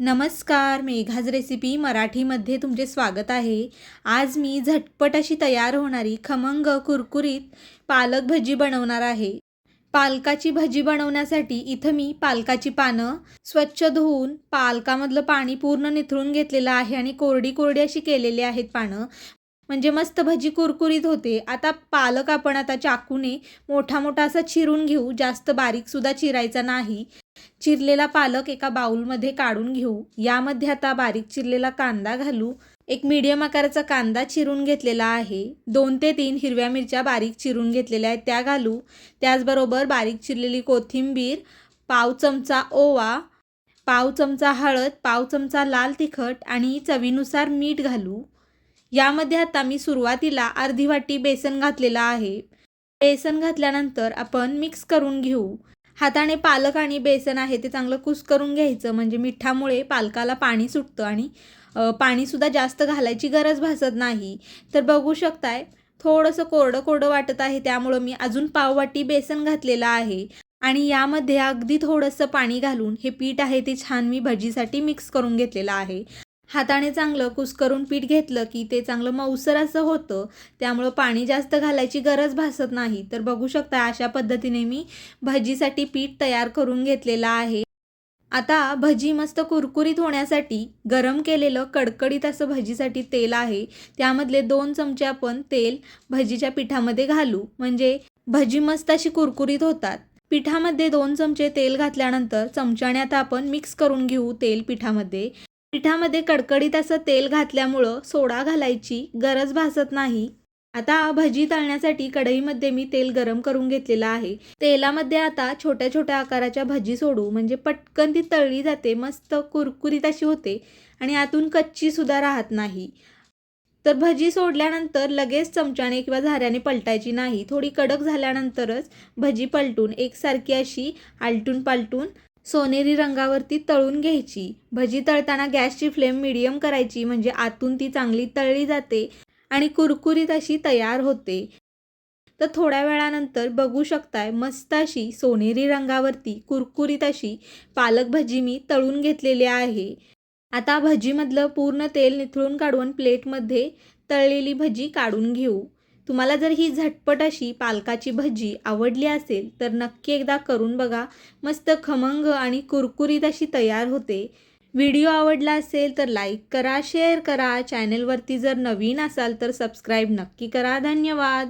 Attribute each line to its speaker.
Speaker 1: नमस्कार मेघाज रेसिपी मराठीमध्ये तुमचे स्वागत आहे. आज मी झटपट अशी तयार होणारी खमंग कुरकुरीत पालक भजी बनवणार आहे. पालकाची भजी बनवण्यासाठी इथं मी पालकाची पानं स्वच्छ धुवून पालकामधलं पाणी पूर्ण निथळून घेतलेलं आहे आणि कोरडी कोरडी अशी केलेली आहेत पानं. म्हणजे मस्त भजी कुरकुरीत होते. आता पालक आपण आता चाकूने मोठा मोठा असा चिरून घेऊ. जास्त बारीकसुद्धा चिरायचा नाही. चिरलेला पालक एका बाउलमध्ये काढून घेऊ. यामध्ये आता बारीक चिरलेला कांदा घालू. एक मीडियम आकाराचा कांदा चिरून घेतलेला आहे. दोन ते तीन हिरव्या मिरच्या बारीक चिरून घेतलेल्या आहेत त्या घालू. त्याचबरोबर बारीक चिरलेली कोथिंबीर पाव चमचा ओवा पाव चमचा हळद पाव चमचा लाल तिखट आणि चवीनुसार मीठ घालू. यामध्ये आता मी सुरुवातीला अर्धी वाटी बेसन घातलेला आहे. बेसन घातल्यानंतर आपण मिक्स करून घेऊ. हाताने पालक आणि बेसन आहे ते चांगलं कुस करून घ्यायचं. म्हणजे मिठामुळे पालकाला पाणी सुटतं आणि पाणीसुद्धा जास्त घालायची गरज भासत नाही. तर बघू शकताय थोडंसं कोरडं कोरडं वाटत आहे त्यामुळं मी अजून पाववाटी बेसन घातलेलं आहे. आणि यामध्ये अगदी थोडंसं पाणी घालून हे पीठ आहे ते छान मी भजीसाठी मिक्स करून घेतलेलं आहे. हाताने चांगलं कुस्करून पीठ घेतलं की ते चांगलं मऊसर असं होतं. त्यामुळं पाणी जास्त घालायची गरज भासत नाही. तर बघू शकता अशा पद्धतीने मी भजीसाठी पीठ तयार करून घेतलेलं आहे. आता भजी मस्त कुरकुरीत होण्यासाठी गरम केलेलं कडकडीत असं भजीसाठी तेल आहे. त्यामधले दोन चमचे आपण तेल भजीच्या पिठामध्ये घालू. म्हणजे भजी मस्त अशी कुरकुरीत होतात. पिठामध्ये दोन चमचे तेल घातल्यानंतर चमच्याने आता आपण मिक्स करून घेऊ तेल पिठामध्ये. पिठामध्ये कडकडीत असं तेल घातल्यामुळं सोडा घालायची गरज भासत नाही. आता भजी तळण्यासाठी कढईमध्ये मी तेल गरम करून घेतलेलं आहे. तेलामध्ये आता छोट्या छोट्या आकाराच्या भजी सोडू म्हणजे पटकन ती तळली जाते मस्त कुरकुरीत अशी होते आणि आतून कच्ची सुद्धा राहत नाही. तर भजी सोडल्यानंतर लगेच चमच्याने किंवा झाऱ्याने पलटायची नाही. थोडी कडक झाल्यानंतरच भजी पलटून एकसारखी अशी आलटून पालटून सोनेरी रंगावरती तळून घ्यायची. भजी तळताना गॅसची फ्लेम मिडियम करायची म्हणजे आतून ती चांगली तळली जाते आणि कुरकुरीत अशी तयार होते. तर थोड्या वेळानंतर बघू शकताय मस्त अशी सोनेरी रंगावरती कुरकुरीत अशी पालक भजी मी तळून घेतलेली आहे. आता भजीमधलं पूर्ण तेल निथळून काढून प्लेटमध्ये तळलेली भजी काढून घेऊ. तुम्हाला जर ही झटपट अशी पालकाची भजी आवडली असेल तर नक्की एकदा करून बघा. मस्त खमंग आणि कुरकुरीत अशी तयार होते. व्हिडिओ आवडला असेल तर लाईक करा शेअर करा. चॅनलवरती जर नवीन असाल तर सबस्क्राईब नक्की करा. धन्यवाद.